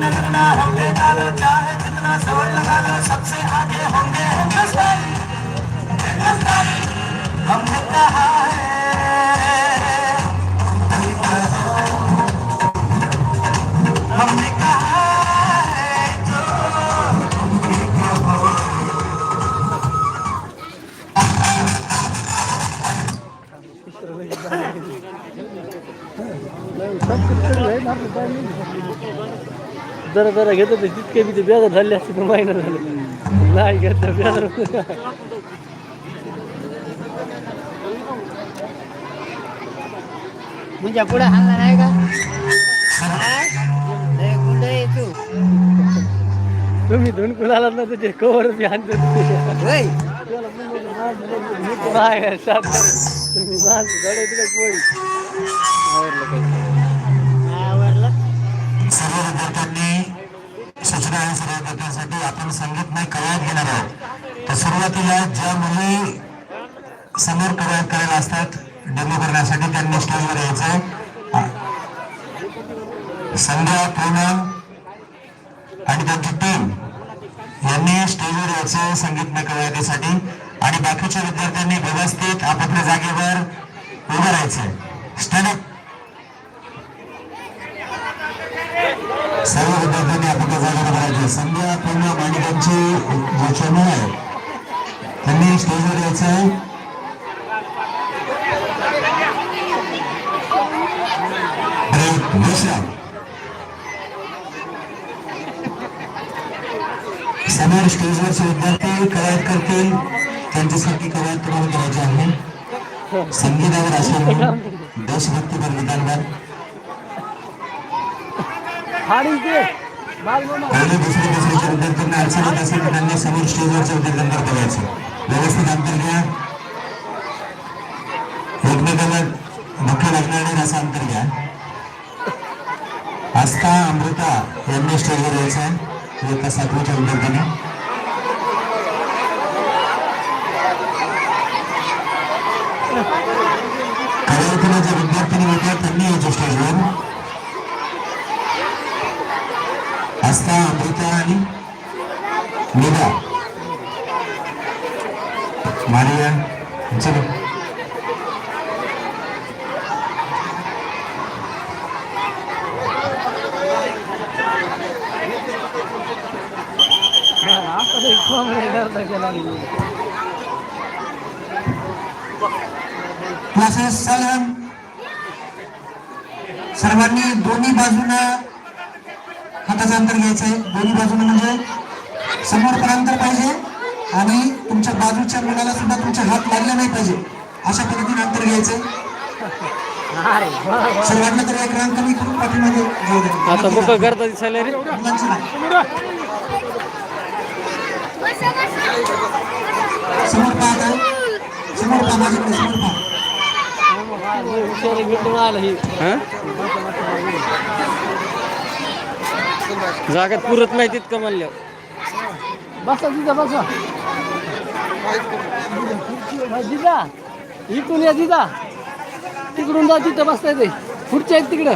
वाला लगना होंगे डालो चाहे जितना जोर लगा लो सबसे आगे होंगे हिंदुस्तानी हिंदुस्तानी हमने कहा है हमने कहा है जरा जरा घेत होते तितके बी ते बेजार झाले असते तर महिना झाले. नाही घेतलं बेजार म्हणजे पुढे हाणला नाही का? गुंड तू. तुम्ही धुन कुणाला ना तुझे कवर बी आणतो तुम्ही माणसं धडे तिकडे पोळी. दुसऱ्या आणि सर्व आपण संगीत नाही कवायत घेणार आहोत तर सुरुवातीला ज्या मुली समोर कवायत करायला असतात डेमो करण्यासाठी त्यांनी स्टेजवर यायचं संध्या पूनम आणि त्यांची टीम यांनी स्टेजवर यायचं संगीतमय कवायतीसाठी आणि बाकीच्या विद्यार्थ्यांनी व्यवस्थित आपापल्या जागेवर उभं राहायचं स्टँड सर्व विद्यार्थ्यांनी आपापल्या जागेवर राहायचे संध्या पूर्ण माणिकांची जे चॅनल आहे त्यांनी स्टेजवर यायचं ब्रेक विश्राम समोर स्टेजवरचे विद्यार्थी कवायत करतील त्यांच्यासाठी कवायत तुम्हाला करायची आहे संगीतावर असेल देशभक्तीपर गीतांवर पहिले दुसरे तिसरीच्या विद्यार्थ्यांना अडचण येत असेल तर त्यांनी समोर स्टेजवरच्या विद्यार्थ्यांवर करायचं व्यवस्थित अंतर घ्या. एकमेकाला धक्के लागणार नाही असं अंतर घ्या. आस्था अमृता यांनी स्टेजवर यायचं आहे. एका सातवीच्या विद्यार्थ्याने कवयतीला जे विद्यार्थ्यांनी येतात त्यांनी यायचं स्टेजवर आस्था अमृता आणि निदा मारिया चलो आता एक कोंबडा करता गेला क्लासेस सलम सर्वांनी दोन्ही बाजूला हाताचं अंतर घ्यायचंय. दोन्ही बाजूला म्हणजे समोर पण अंतर पाहिजे आणि तुमच्या बाजूच्या मुलाला सुद्धा तुमचे हात लागले नाही पाहिजे. अशा पद्धतीने अंतर घ्यायचंय. सर्वांना तर एक रांग कमी करून मुलांची नाही. समोर पाहता समोर पहा माझ्याकडे समोर पहा. ही? जागात पुरत नाही तितकं म्हणलं बसा तिथं बसा. जिजा इथून या जिजा. तिकडून जा तिथं बसताय ते. खुर्च्या आहेत तिकडं.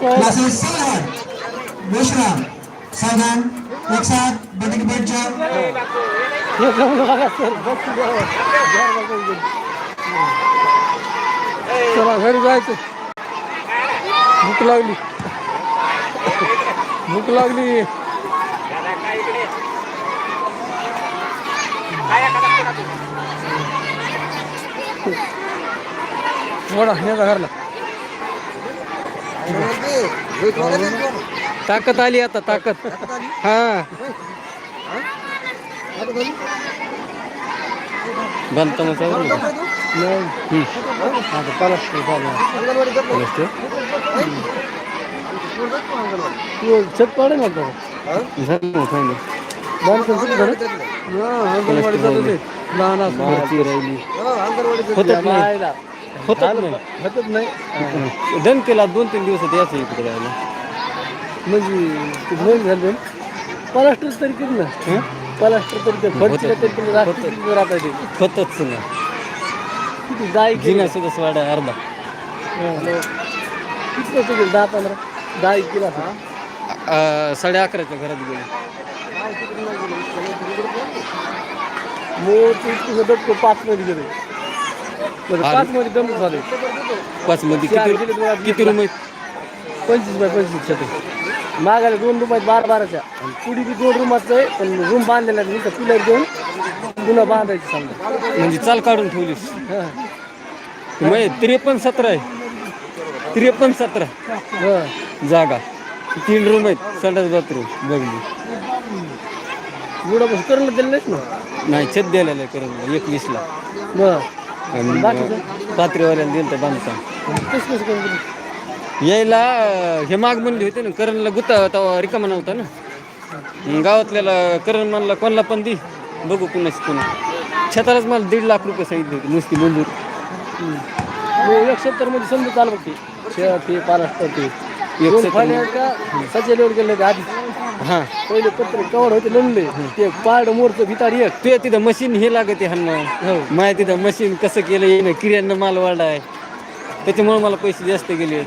क्लासेस सावधान एक साथ. चला घरी जायचं. भूक लागली. भूक लागली. वडा हे का घरला. ताकद आली आता ताकद. हा. बनतं मग छत पाडे ना हा. लहान होतच नाही. होतच नाही. डन केला दोन तीन दिवसात यायचं इकडे राहायला. म्हणजे ते बंद झालं. पलास्टर तरी केलं ना. पलास्टर तरी ते फरशीला तरी केलं. राहतं राहता ते? होतच ना. किती जाय जिना सुद्धा वाडा अर्धा. किती होतं ते? दहा पंधरा? दहा एक किलो असं. साडे अकराच्या घरात गेलो. मोठ दबको पाच मध्ये गेले. बरं, पाच मध्ये दम झाले. पाच मध्ये किती किती रूम आहेत पंचवीस बाय पंचवीस छते मागायला दोन रूम आहेत बारा बाराच्या. आणि पुढे बी दोन रूमाचं आहे पण रूम बांधलेला नाही तर पिलर घेऊन पुन्हा बांधायची समजा. म्हणजे चाल काढून ठेवलीस. हा. म्हणजे त्रेपन्न सतरा आहे. त्रेपन्न सतरा. हा. जागा. तीन रूम आहेत संडास बाथरूम बघली. एवढं करून दिलं नाहीच ना? नाही छत द्यायला आहे करून एकवीसला. मग आणि बाकीचं? दिलं तर बांधकाम. कसं कसं करून दिलं यायला हे माग म्हणली होते ना करणला गुत्ता तवा रिकामा नव्हता ना. मग गावातल्याला करण म्हणला कोणाला पण दे बघू कुणाची कुणा छतालाच मला दीड लाख रुपये सांगितले होते नुसती मंजूर. एक सत्तरमध्ये म्हणजे समजा चालू बघ ते. शेअर ते ते. दोन सत्तर फायनल का? सचेलीवर गेले होते आधी? हां. पहिले पत्र कवर होते लढले ते पाड मोरचं एक. तुझ्या तिथं मशीन हे लागते हनुमान हो. माय तिथं मशीन कसं केलं येणं किराणा माल वाढा आहे त्याच्यामुळे मला पैसे जास्त गेले.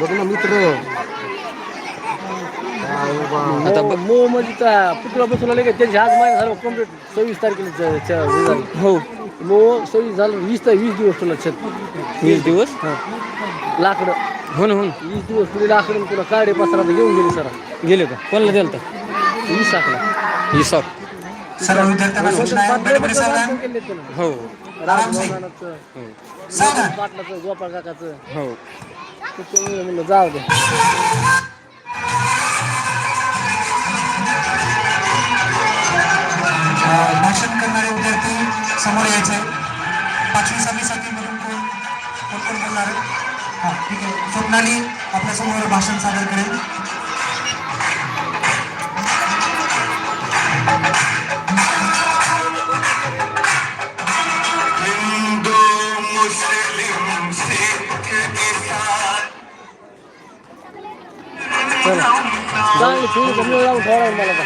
बघ ना मित्र. आता मो मध्ये पुतळा बसवला नाही का त्यांची आज महिना झाला कंप्लीट सव्वीस तारखेला हे. झाली. हो मो सव्वीस झालं. वीस तर वीस दिवस तुला छत. वीस दिवस? हा. लाकडं. हो ना हो ना. वीस दिवस तुला लाकडं तुला काडे पसरा घेऊन गेली सर. गेले का? कोणाला दिलं तर वीस टाकला हिसाब सर्व विद्यार्थ्यांना सूचना आहे. बडे बडे सावधान केले त्यानं. हो. रामभगवानाचं, हो सावधान पाटलाचं गोपाळ काकाचं. हो. त्याच्यामुळे म्हणलं जाऊ दे. भाषण समोर यायचे पाचवी सहावी सातवी मधून कोण कोण कोण बोलणार आहे? हा ठीक आहे स्वप्नाली आपल्यासमोर भाषण सादर करेल हिंदू मुस्लिम सिख ईसाई चांगली थोडी कमी लावून ठेवा मला का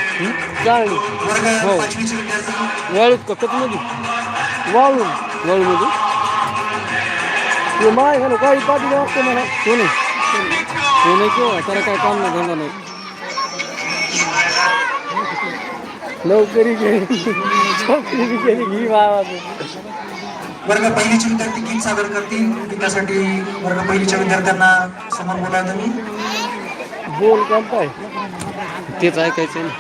चांगली वर्ग पाचवीचे विद्यार्थी वाळूत का कतमध्ये वाळून वाळूमध्ये ते माय घालू काही पाठी वागते मला कोण कोण किंवा त्याला काय काम नाही धंदा नाही नोकरी बी केली घी बाबा वर्ग पहिलीचे विद्यार्थी गीत सादर करतील. त्यासाठी वर्ग पहिलीच्या विद्यार्थ्यांना समोर बोलावं तुम्ही. बोल कोणता तेच ऐकायचं ना.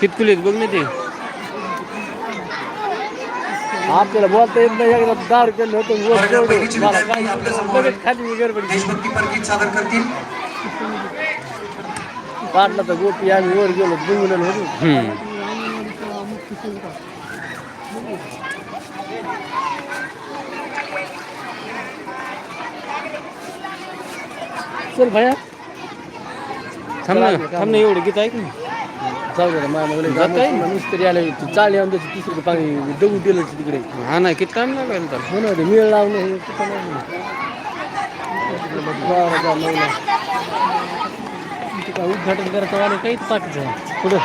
कितकुलीत बघ ना ते आपल्याला बोलता येत नाही एकदा दार केलं होतं खाली गडबड। सादर करतील काढला तर गोपी आम्ही वर गेलो गुंगलं होतो. चल भया थांब ना थांब ना एवढं गीत ऐक ना जाऊ दे माझ्या जात आहे? मिस्त्री आले चाळी आणून त्याची तीस रुपये पाणी दगू दिलं तिकडे हा नाही किती टाइम लागायला त्याला हो ना ते मिळ लावणं हे कुठं नाही. बरं, बरं, लावलं. इथे काय उद्घाटन करायचं वाले काहीच पाठीचं. पुढं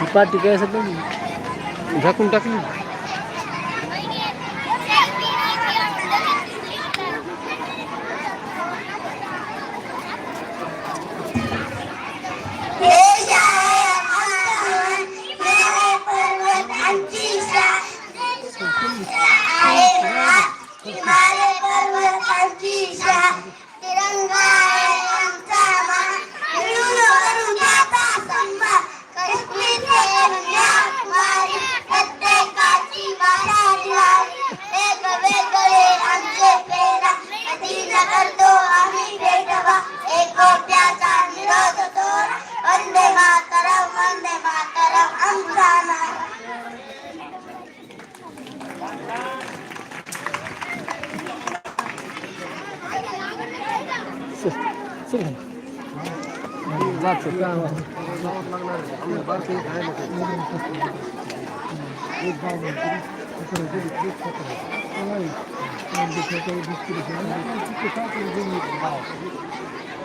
ही पाठी काय असत नाही झाकून टाकली Thank you.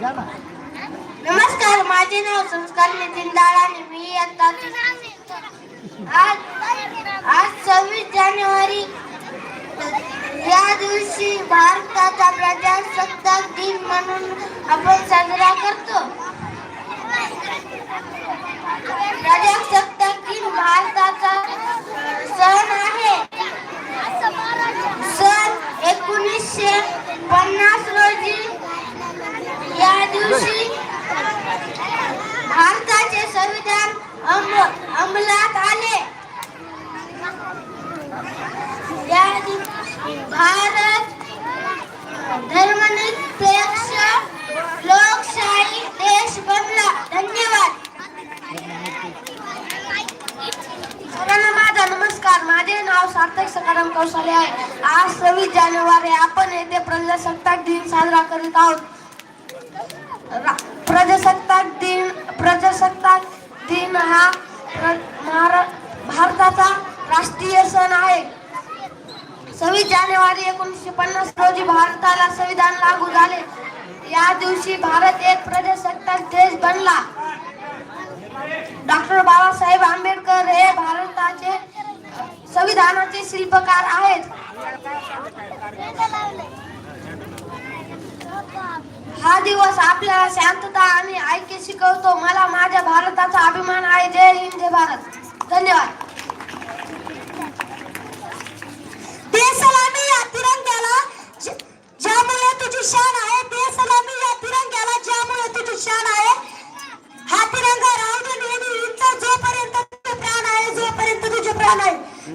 नमस्कार माझे नाव संस्कार नितीन दाळाने मी इयत्ता आज आज सव्वीस जानेवारी. या दिवशी भारताचा प्रजासत्ताक दिन म्हणून आपण साजरा करतो. प्रजासत्ताक दिन भारताचा सण आहे. सन एकोणीसशे पन्नास दिवशी भारताचे संविधान अंम- अंमलात आले. या भारत धर्मनिरपेक्ष लोकशाही देश बनला. धन्यवाद. सर्वांना माझा नमस्कार. माझे नाव सार्थक सकाराम कौशल्य आहे. आज सव्वीस जानेवारी आपण येथे प्रजासत्ताक दिन साजरा करीत आहोत. प्रजासत्ताक दिन प्रजासत्ताक दिन हा प्र- महारा- भारताचा राष्ट्रीय सण आहे. सव्वीस जानेवारी एकोणीसशे पन्नास रोजी भारताला संविधान लागू झाले. या दिवशी भारत एक प्रजासत्ताक देश बनला. डॉक्टर बाबासाहेब आंबेडकर हे भारताचे संविधानाचे शिल्पकार आहेत. हा दिवस आपल्याला शांतता आणि ऐक्य शिकवतो. मला माझ्या भारताचा अभिमान आहे. जय हिंद जय भारत. धन्यवाद. सलामी या तिरंग्याला ज्यामुळे तुझी शान आहे. बेसलामी या तिरंग्याला ज्यामुळे तुझी शान आहे. हा तिरंगा राहू दे नेहमी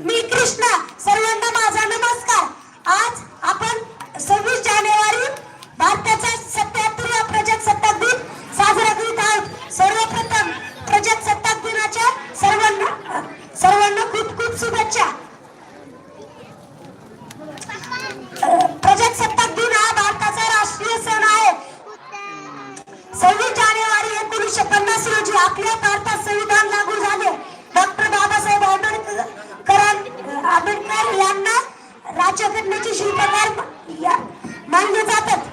मी कृष्णा सर्वांना माझा नमस्कार. आज आपण सव्वीस जानेवारी भारताचा सत्याहत्तरवा प्रजासत्ताक दिन साजरा करीत आहोत सर्वप्रथम प्रजासत्ताक दिनाच्या सर्वांना सर्वांना खूप खूप शुभेच्छा प्रजासत्ताक दिन हा भारताचा राष्ट्रीय सण आहे सव्वीस जानेवारी एकोणीसशे पन्नास रोजी आपल्या भारतात संविधान लागू झाले डॉक्टर बाबासाहेब आंबेडकर आंबेडकर यांना राज्यघटनेचे शिल्पकार या- मानले जातात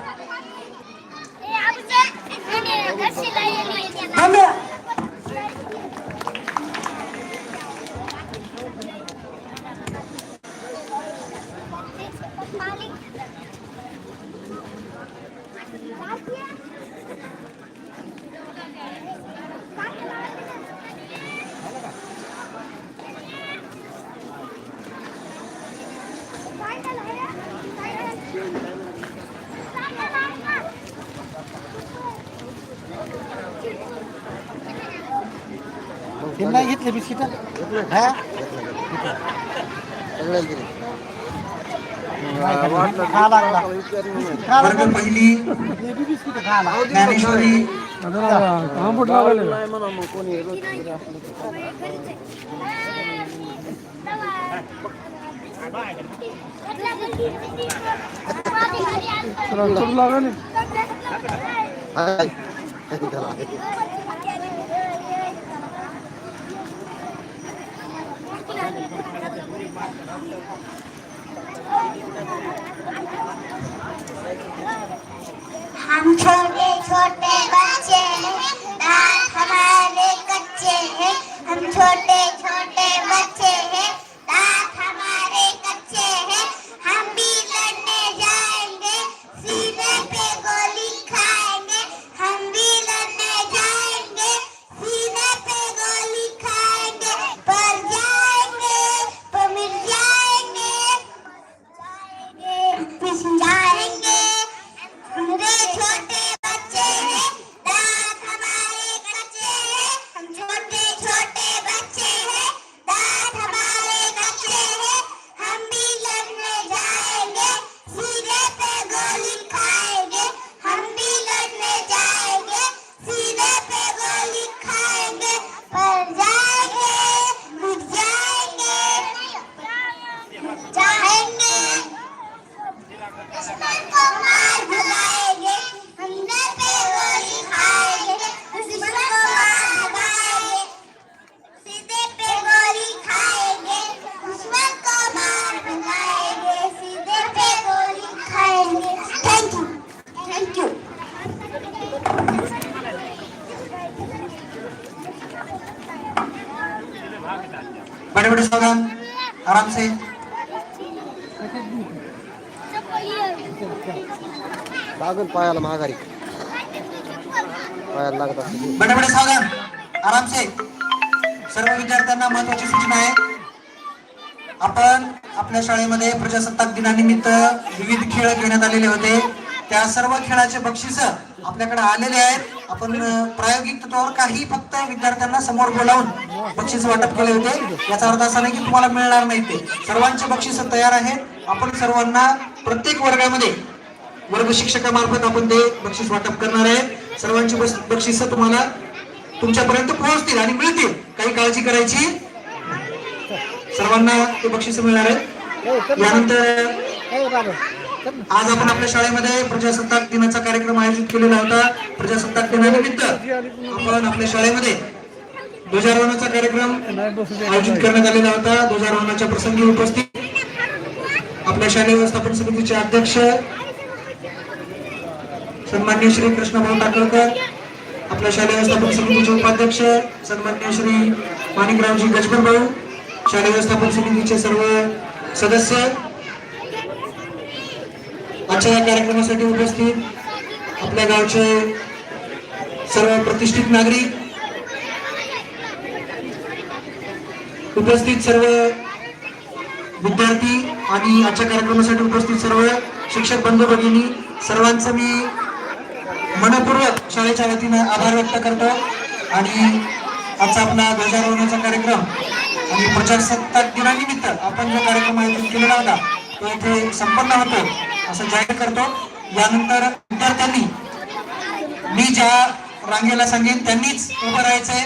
धन्यवाद नाही घेतले बिस्किट हा खा लागला खा वर्ग पहिली बिस्किट खा लागला ज्ञानेश्वरी हम छोटे छोटे बच्चे हैं दांत हमारे कच्चे हैं। हम छोटे बड़े सावधान आराम से लागून पायाला पायाला लागत असते बड़े बड़े सावधान आराम से सर्व विद्यार्थ्यांना महत्वाची सूचना आहे आपण आपल्या शाळेमध्ये प्रजासत्ताक दिनानिमित्त विविध खेळ घेण्यात आलेले होते त्या सर्व खेळाचे बक्षीस आपल्याकडे आलेले आहेत आपण प्रायोगिक तत्वावर काही फक्त विद्यार्थ्यांना समोर बोलावून बक्षीस वाटप केले होते. याचा अर्थ असा नाही की तुम्हाला मिळणार नाही ते. सर्वांचे बक्षीस तयार आहेत. आपण सर्वांना प्रत्येक वर्गामध्ये वर्ग शिक्षकामार्फत आपण ते बक्षीस वाटप करणार आहे. सर्वांची बक्षीस तुम्हाला तुमच्यापर्यंत पोहोचतील आणि मिळतील. काही काळजी करायची सर्वांना ते बक्षीस मिळणार आहे. यानंतर आज आपण आपल्या शाळेमध्ये प्रजासत्ताक दिनाचा कार्यक्रम आयोजित केलेला होता. प्रजासत्ताक दिनानिमित्त आपण आपल्या शाळेमध्ये ध्वजारोहणाचा कार्यक्रम आयोजित करण्यात आलेला होता. ध्वजारोहणाच्या प्रसंगी उपस्थित आपल्या शालेय व्यवस्थापन समितीचे अध्यक्ष सन्मान्य श्री कृष्णभाऊ टाकळकर आपल्या शालेय व्यवस्थापन समितीचे उपाध्यक्ष सन्मान्य श्री माणिकरावजी गजबर भाऊ शालेय व्यवस्थापन समितीचे सर्व सदस्य आजच्या या कार्यक्रमासाठी उपस्थित आपल्या गावचे सर्व प्रतिष्ठित नागरिक उपस्थित सर्व विद्यार्थी आणि आजच्या कार्यक्रमासाठी उपस्थित सर्व शिक्षक बंधू भगिनी सर्वांचं मी मनपूर्वक शाळेच्या वतीनं आभार व्यक्त करतो. आणि आजचा आपला ध्वजारोहणाचा कार्यक्रम आणि प्रजासत्ताक दिनानिमित्त आपण जो कार्यक्रम आयोजित केलेला होता तो इथे संपन्न होतो. असं जाहीर करतो. यानंतर विद्यार्थ्यांनी मी ज्या रांगेला सांगेन त्यांनीच उभं राहायचंय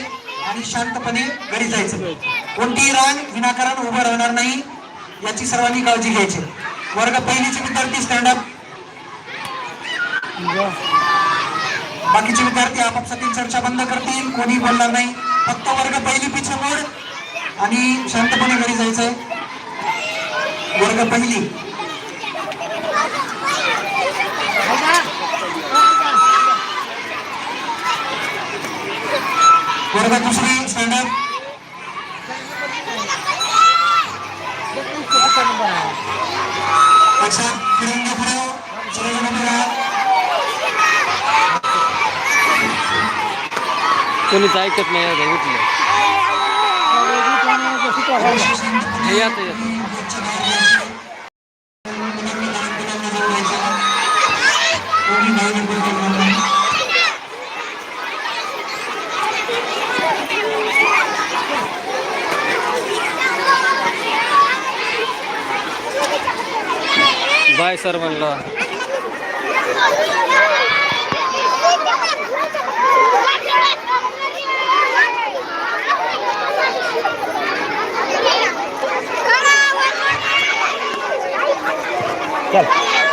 आणि शांतपणे घरी जायचं. कोणतीही रांग विनाकारण उभं राहणार नाही याची सर्वांनी काळजी घ्यायची. वर्ग पहिलीचे विद्यार्थी स्टँडअप बाकीचे विद्यार्थी आपापसातील चर्चा बंद करतील कोणी बोलणार नाही. फक्त वर्ग पहिली पिछे मोड आणि शांतपणे घरी जायचंय. वर्ग पहिली. वर्ग दुसरी स्टँडअप अच्छा फिरून घे पुढे सर्वजण उभे राहा. कोणीच ऐकत नाही आता उठलं हे यात यात बाय सर्वांना चल